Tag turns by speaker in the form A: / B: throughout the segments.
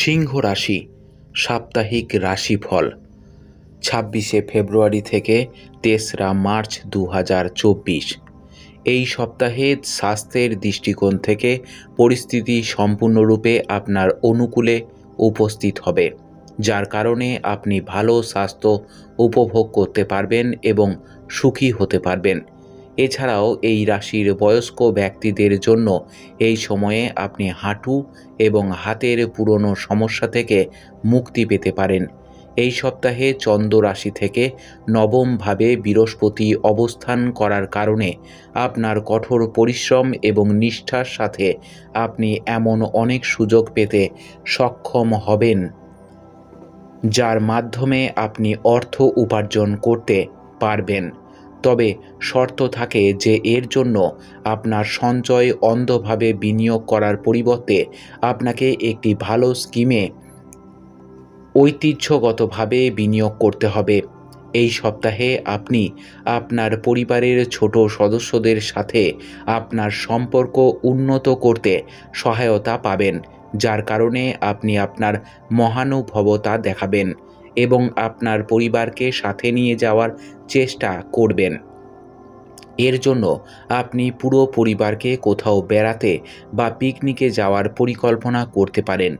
A: সিংহ রাশি, সাপ্তাহিক রাশিফল। ছাব্বিশে ফেব্রুয়ারি থেকে তেসরা মার্চ দু হাজার চব্বিশ। এই সপ্তাহে স্বাস্থ্যের দৃষ্টিকোণ থেকে পরিস্থিতি সম্পূর্ণরূপে আপনার অনুকূলে উপস্থিত হবে, যার কারণে আপনি ভালো স্বাস্থ্য উপভোগ করতে পারবেন এবং সুখী হতে পারবেন। এছাড়াও এই রাশির বয়স্ক ব্যক্তিদের জন্য এই সময়ে আপনি হাঁটু এবং হাতের পুরনো সমস্যা থেকে মুক্তি পেতে পারেন। এই সপ্তাহে চন্দ্র রাশি থেকে নবমভাবে বৃহস্পতি অবস্থান করার কারণে আপনার কঠোর পরিশ্রম এবং নিষ্ঠার সাথে আপনি এমন অনেক সুযোগ পেতে সক্ষম হবেন, যার মাধ্যমে আপনি অর্থ উপার্জন করতে পারবেন। তবে শর্ত থাকে যে এর জন্য আপনার সঞ্চয় অন্ধভাবে বিনিয়োগ করার পরিবর্তে আপনাকে একটি ভালো স্কিমে ঐতিহ্যগতভাবে বিনিয়োগ করতে হবে। এই সপ্তাহে আপনি আপনার পরিবারের ছোট সদস্যদের সাথে আপনার সম্পর্ক উন্নত করতে সহায়তা পাবেন, যার কারণে আপনি আপনার মহানুভবতা দেখাবেন। এবং আপনার পরিবারকে সাথে নিয়ে যাওয়ার চেষ্টা করবেন। এর জন্য আপনি পুরো পরিবারকে কোথাও বেড়াতে বা পিকনিকে যাওয়ার পরিকল্পনা করতে পারেন।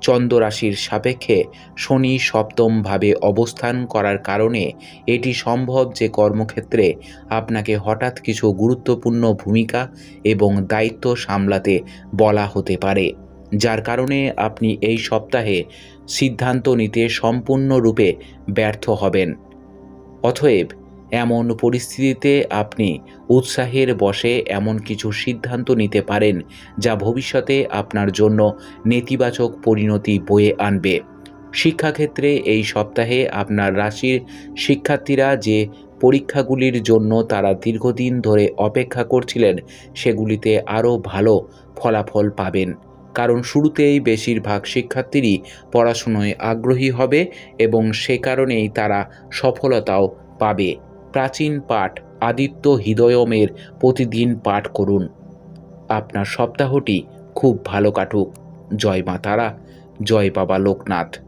A: চন্দ্র রাশির সাপেক্ষে শনি সপ্তমভাবে অবস্থান করার কারণে এটি সম্ভব যে কর্মক্ষেত্রে আপনাকে হঠাৎ কিছু গুরুত্বপূর্ণ ভূমিকা এবং দায়িত্ব সামলাতে বলা হতে পারে, যার কারণে আপনি এই সপ্তাহে সিদ্ধান্ত নিতে সম্পূর্ণরূপে ব্যর্থ হবেন। অতএব, এমন পরিস্থিতিতে আপনি উৎসাহের বশে এমন কিছু সিদ্ধান্ত নিতে পারেন যা ভবিষ্যতে আপনার জন্য নেতিবাচক পরিণতি বয়ে আনবে। শিক্ষাক্ষেত্রে এই সপ্তাহে আপনার রাশির শিক্ষার্থীরা যে পরীক্ষাগুলির জন্য তারা দীর্ঘদিন ধরে অপেক্ষা করছিলেন, সেগুলিতে আরও ভালো ফলাফল পাবেন। কারণ শুরুতেই বেশিরভাগ শিক্ষার্থীরই পড়াশুনোয় আগ্রহী হবে এবং সে কারণেই তারা সফলতাও পাবে। প্রাচীন পাঠ, আদিত্য হৃদয়মের প্রতিদিন পাঠ করুন। আপনার সপ্তাহটি খুব ভালো কাটুক। জয় মা তারা, জয় বাবা লোকনাথ।